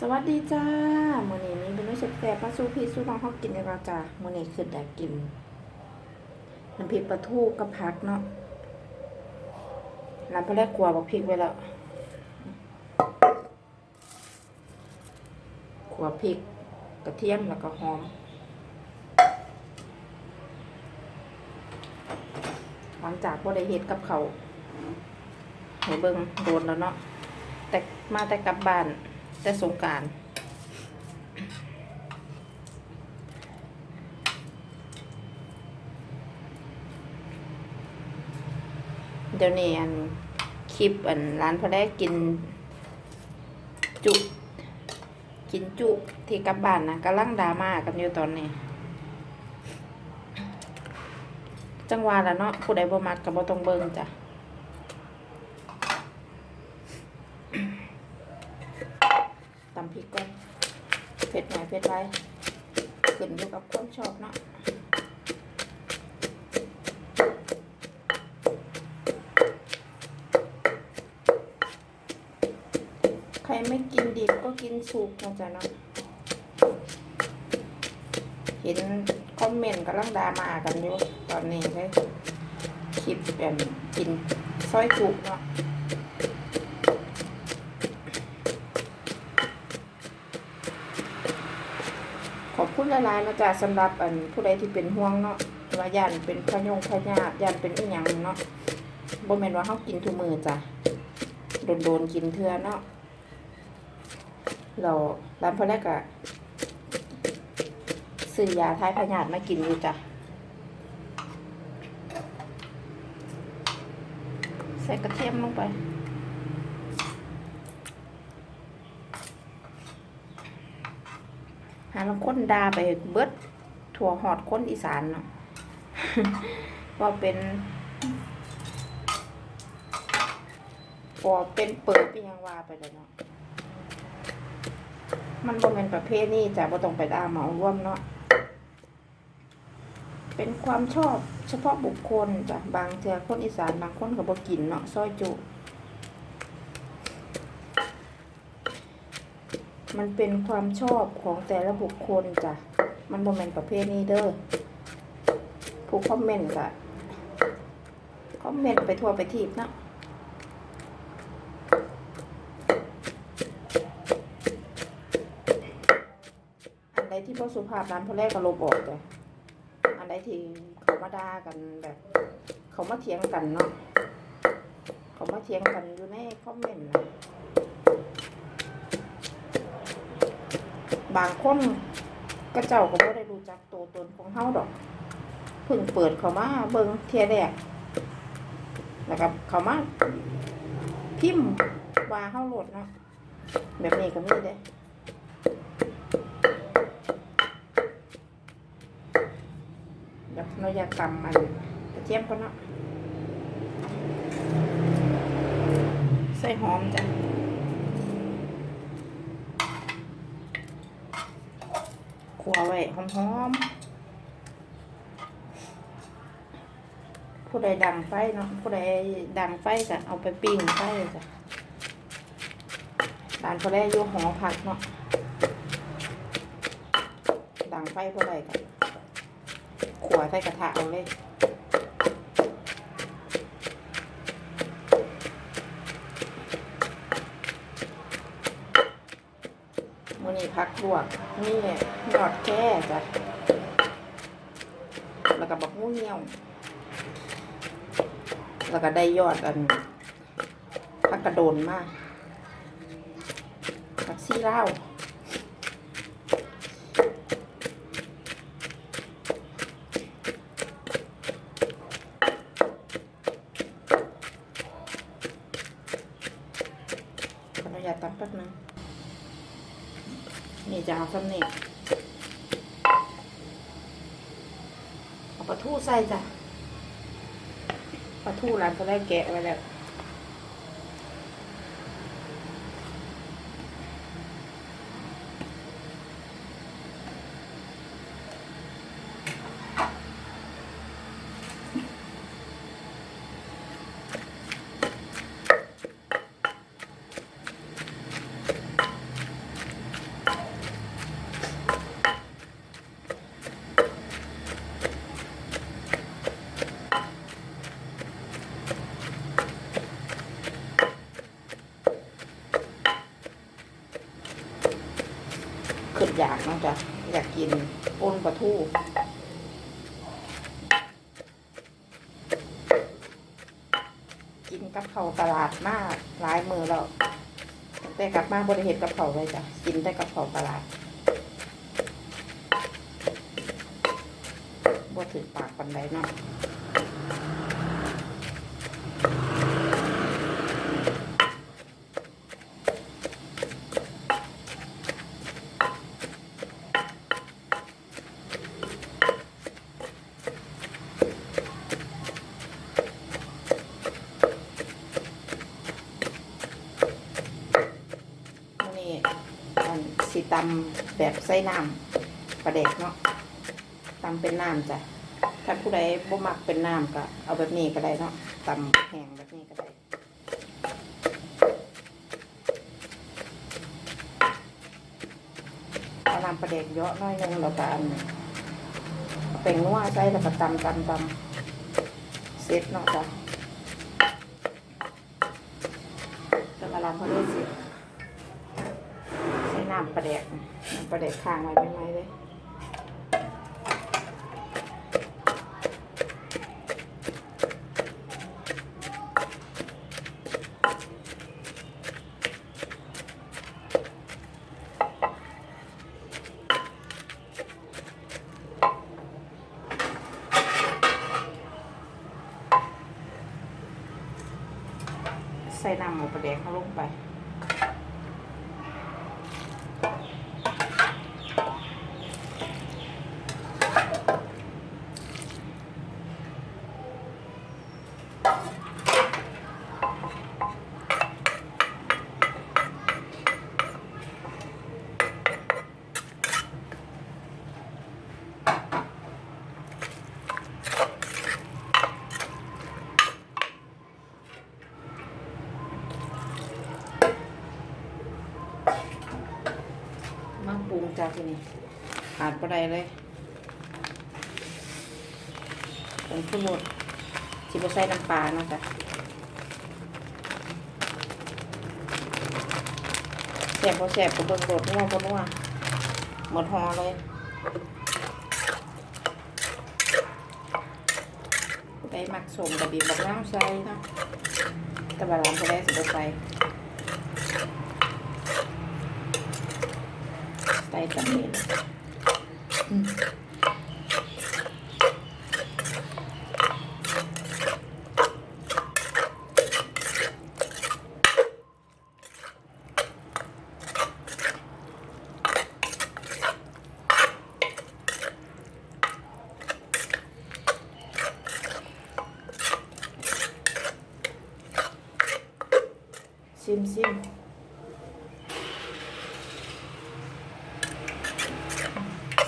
สวัสดีจ้ามื้อนี้มีเมนูแซ่บๆมาสู้พี่สู้น้องเฮากินกันแล้วจ้ามื้อนี้คือได้กินน้ำพริกปลาทูกับผักเนาะร้านพระแรกกลัวบอกพริกไว้แล้วขัวพริกกระเทียมแล้วก็หอมหลังจากบ่ได้เฮ็ดกับเขาวให้เบิงโดนแล้วเนาะแต่มาแต่กลับบ้าน แต่สงการเดี๋ยวนี้อันคลิปอันร้านพอได้กิน จุ กินจุที่กลับบ้านนะกำลังดราม่ากันอยู่ตอนนี้ จังหวะละเนาะผู้ใดบ่มักก็บ่ต้องเบิ่งจ้ะ ตำพริ ก่อนเผ็ดหน่อยเผ็ดไรขึ้นอยู่กับความชอบเนาะใครไม่กินดิบก็กินสุกนะจ๊ะเนาะเห็นคอมเมนต์กำลังดามากันอยู่ตอนนี้เลยคลิปแบบกินซอยจุเนาะ ขอบ คุณหลายๆนะจ๊ะสำหรับอันผู้ใดที่เป็นห่วงเนาะว่ายันเป็นพยงพยาธิยันเป็นอีหยังเนาะบ่แม่นว่าเฮากินทุกมื้อจ้ะโดนๆกินเทื่อเนาะเราร้านพอแรกอะซื้อยาทายพยาธิมากินอยู่จ้ะใส่กระเทียมลงไป หาลางคนดาไปเบิดถั่วหอดคนอีสานเนาะว่าเป็นพอเป็นเปิดเป็นยังว่าไปเลยเนาะมันบ่เป็นประเภทนี้จ้ะบ่ต้องไปด่าเมารวมเนาะเป็นความชอบเฉพาะบุคคลจ้ะบางเทือคนอีสานบางคนก็บ่กินเนาะซอยจุ มันเป็นความชอบของแต่ละบุคคลจ้ะ มันบ่แม่นประเภทนี้เด้อผู้คอมเมนต์ก็คอมเมนต์ไปทั่วไปทีบเนาะอันใดที่บ่สุภาพนั้นพอแรกก็ลบออกจ้ะอันใดที่เขามาด่ากันแบบ เขามาเถียงกันเนาะเขามาเถียงกันอยู่ในคอมเมนต์นะ บางคนก็เจ้าก็บ่ได้รู้จักตัวตนของเฮาดอกเพิ่งเปิดเขามาเบิ่งเทียแรกแล้วก็เขามาพิมพ์ว่าเฮาโหลดเนาะแบบนี้ก็มีเด้เดี๋ยวเราอยากตำมันกระเทียมก่อนเนาะใส่หอมจ้ะ ขัว ไว้หอมๆ ผู้ใดดังไฟเนาะ ผู้ใดดังไฟก็เอาไปปิ้งไฟจ้ะร้านผู้ใดอยู่หอผักเนาะ ดังไฟผู้ใดก็ขัวใส่กระทะเอาเลย พักลวกนี่ยอดแค่จ้ะแล้วก็บักมูเหี่ยว แล้วก็ได้ยอดอันพักกระโดนมากผักซี่เล่าขออนุญาตตักแป๊บนึง นี่จะเอาซ้ำนี่เอาปลาทูใส่จ้ะปลาทูร้านเขาได้แกะไว้แล้ว อยากนะจ้ะอยากกินปนปลาทูกินกับเขาตลาดมากหลายมือแล้วแต่กลับมาบริเหตุกับเขาเลยจ้ะกินได้กับเขาตลาดบ่ถึงปากปันใดเนาะ มื้อนี่อันสิ ตำแบบใส่น้ำปลาเด็กเนาะตำเป็นน้ำจ้ะถ้าผู้ใดบ่มักเป็นน้ำก็เอาแบบนี้ก็ได้เนาะตำแห้งแบบนี้ก็ได้เอาน้ำปลาเด็กเยอะน้อยนึงแล้วก็อันเอาแป้งนัวใส่แล้วก็ตำตำตำเสร็จเนาะจ้ะจะมาลำพอได้สิใช้ น้ำปลาแดกน้ำปลาแดกค้างไว้ไม่ไหมเลยใส่น้ำหมูปลาแดกเข้าลงไป มาปรุงจากที่นี่ขาดก็ได้เลยเป็นขึ้นรสชิบใส่น้ำปลาเนาะจ้ะแซ่บพอแซ่บก็เบิ่งรสนัวพอนัวหมดหอเลยผู้ใดมักสมกับบีบบักน้ำใส่เนาะแต่บาลานผู้ใดสิบใส่ ใส่ตะเมียนอืม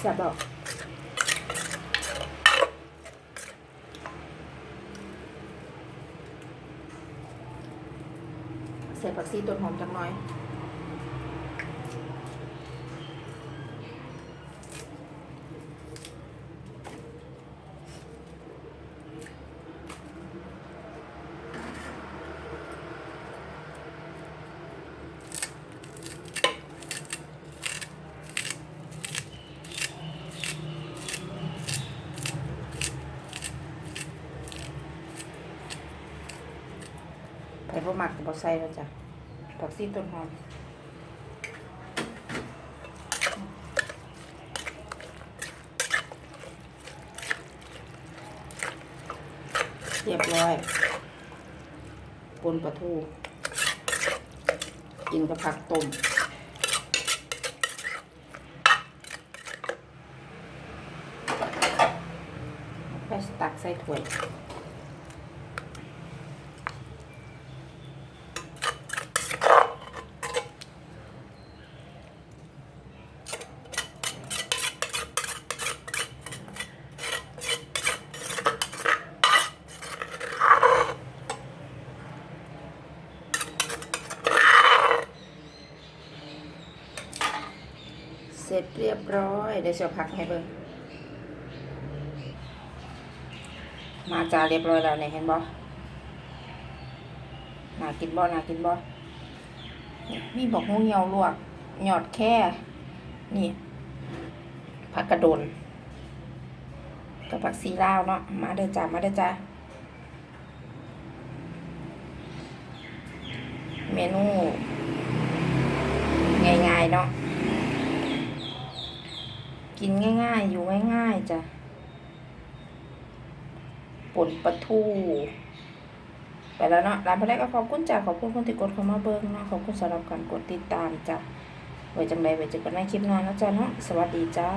ซ่บบอกใส่ผักชีต้นหอมจังหน่อย หมักก็บ่ใส่แล้วจ้ะผักชีต้นหอมเรียบร้อยปนปลาทู กินกับผักต้มไปตักใส่ถ้วย ร็จเรียบร้อยเดี๋ยวจะพักให้เบิ่งมาจาเรียบร้อยแล้วเนี่ยเห็นบ่น่ากินบ่น่ากินบ่นี่มีบอกหูเหี่ยวลวกหยอดแค่ นี่ผักกระโดนกับผักซีลาวเนาะมาเด้อจ้ามาเด้อจ้าเมนู ง่ายๆเนาะ กินง่ายๆ อยู่ง่ายๆจ้ะป่นปลาทูไปแล้วเนาะร้านแรกก็ขอบคุณจ้ะขอบคุณคนที่กดเข้ามาเบิ้งเนาะขอบคุณสำหรับการกดติดตามจ้ะไว้จังใดไว้เจอกันในคลิปหน้านะจ๊ะเนาะสวัสดีจ้า